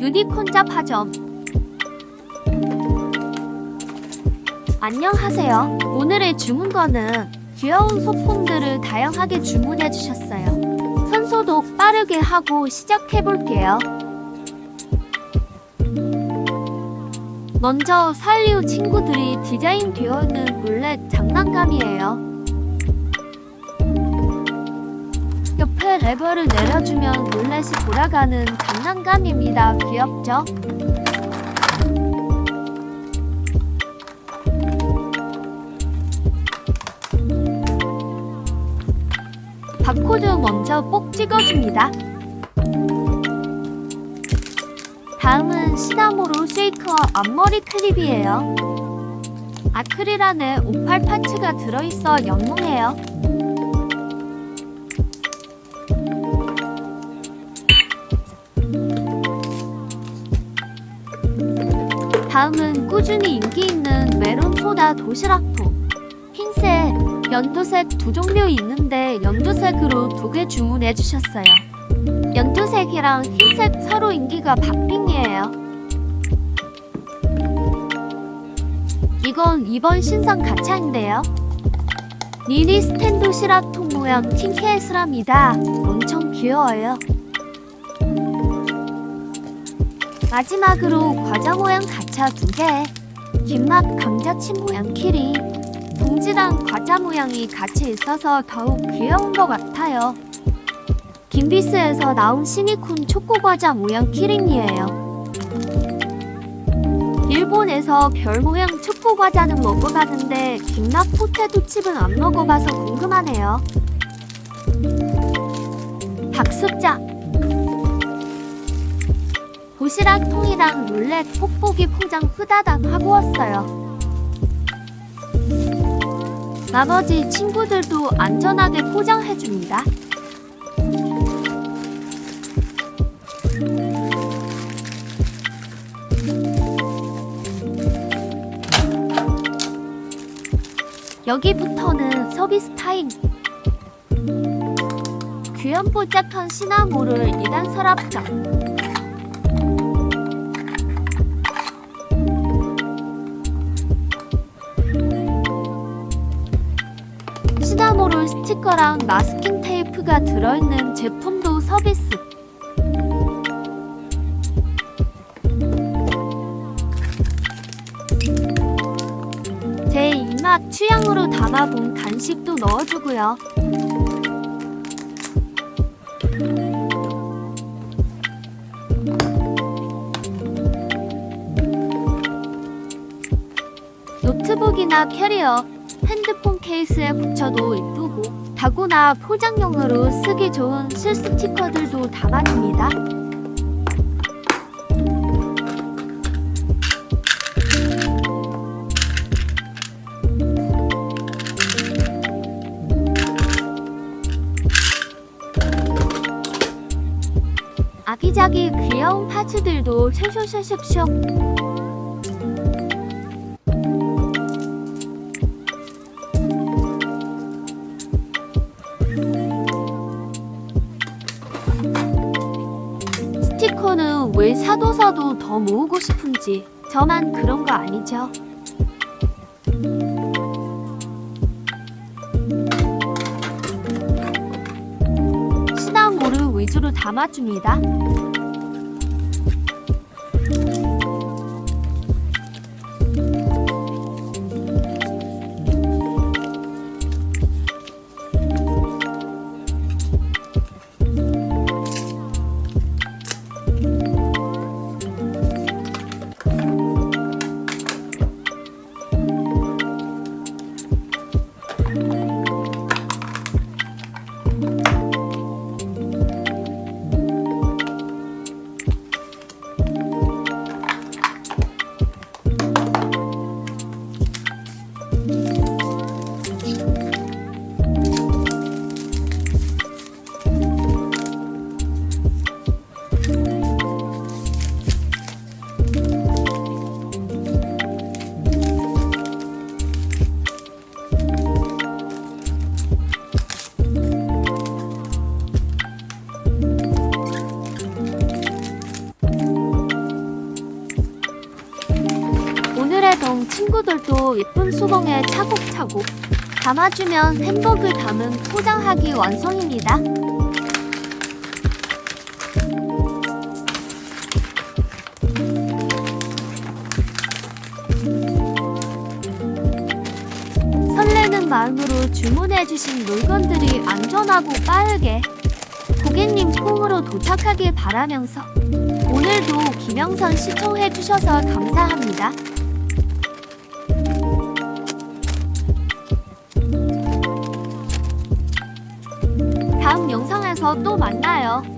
유니콘 잡화점 안녕하세요. 오늘의 주문건은 귀여운 소품들을 다양하게 주문해 주셨어요. 손소독 빠르게 하고 시작해 볼게요. 먼저 살리우 친구들이 디자인 되어 있는 룰렛 장난감이에요. 옆에 레버를 내려주면 룰렛이 돌아가는 장난감입니다. 귀엽죠? 바코드 먼저 꼭 찍어줍니다. 다음은 시나모로 쉐이커와 앞머리 클립이에요. 아크릴 안에 오팔 파츠가 들어있어 영롱해요. 다음은 꾸준히 인기 있는 메론 소다 도시락통. 흰색, 연두색 두 종류 있는데 연두색으로 두 개 주문해 주셨어요. 연두색이랑 흰색 서로 인기가 박빙이에요. 이건 이번 신상 가차인데요. 미니 스탠 도시락통 모양 틴케이스랍니다. 엄청 귀여워요. 마지막으로 과자 모양 가차 두 개, 김맛 감자칩 모양 키링, 봉지랑 과자 모양이 같이 있어서 더욱 귀여운 것 같아요. 김비스에서 나온 시니콘 초코 과자 모양 키링이에요. 일본에서 별 모양 초코 과자는 먹어봤는데 김맛 포테토 칩은 안 먹어봐서 궁금하네요. 박습자 도시락 통이랑 룰렛 뽁뽁이 포장 후다닥 하고 왔어요. 나머지 친구들도 안전하게 포장해줍니다. 여기부터는 서비스 타임. 귀염뽀짝한 시나모를 2단 서랍장. 스티커랑 마스킹 테이프가 들어있는 제품도 서비스. 제 입맛 취향으로 담아본 간식도 넣어주고요. 노트북이나 캐리어, 핸드폰 케이스에 붙여도 이쁘고 다구나 포장용으로 쓰기 좋은 실 스티커들도 담아줍니다. 아기자기 귀여운 파츠들도 쇼쇼쇼쇼 왜 사도 사도 더 모으고 싶은지 저만 그런 거 아니죠? 시나모를 위주로 담아줍니다. 동네동 친구들도 예쁜 수봉에 차곡차곡 담아주면 행복을 담은 포장하기 완성입니다. 설레는 마음으로 주문해주신 물건들이 안전하고 빠르게 고객님 콩으로 도착하길 바라면서 오늘도 김영선 시청해주셔서 감사합니다. 다음 영상에서 또 만나요.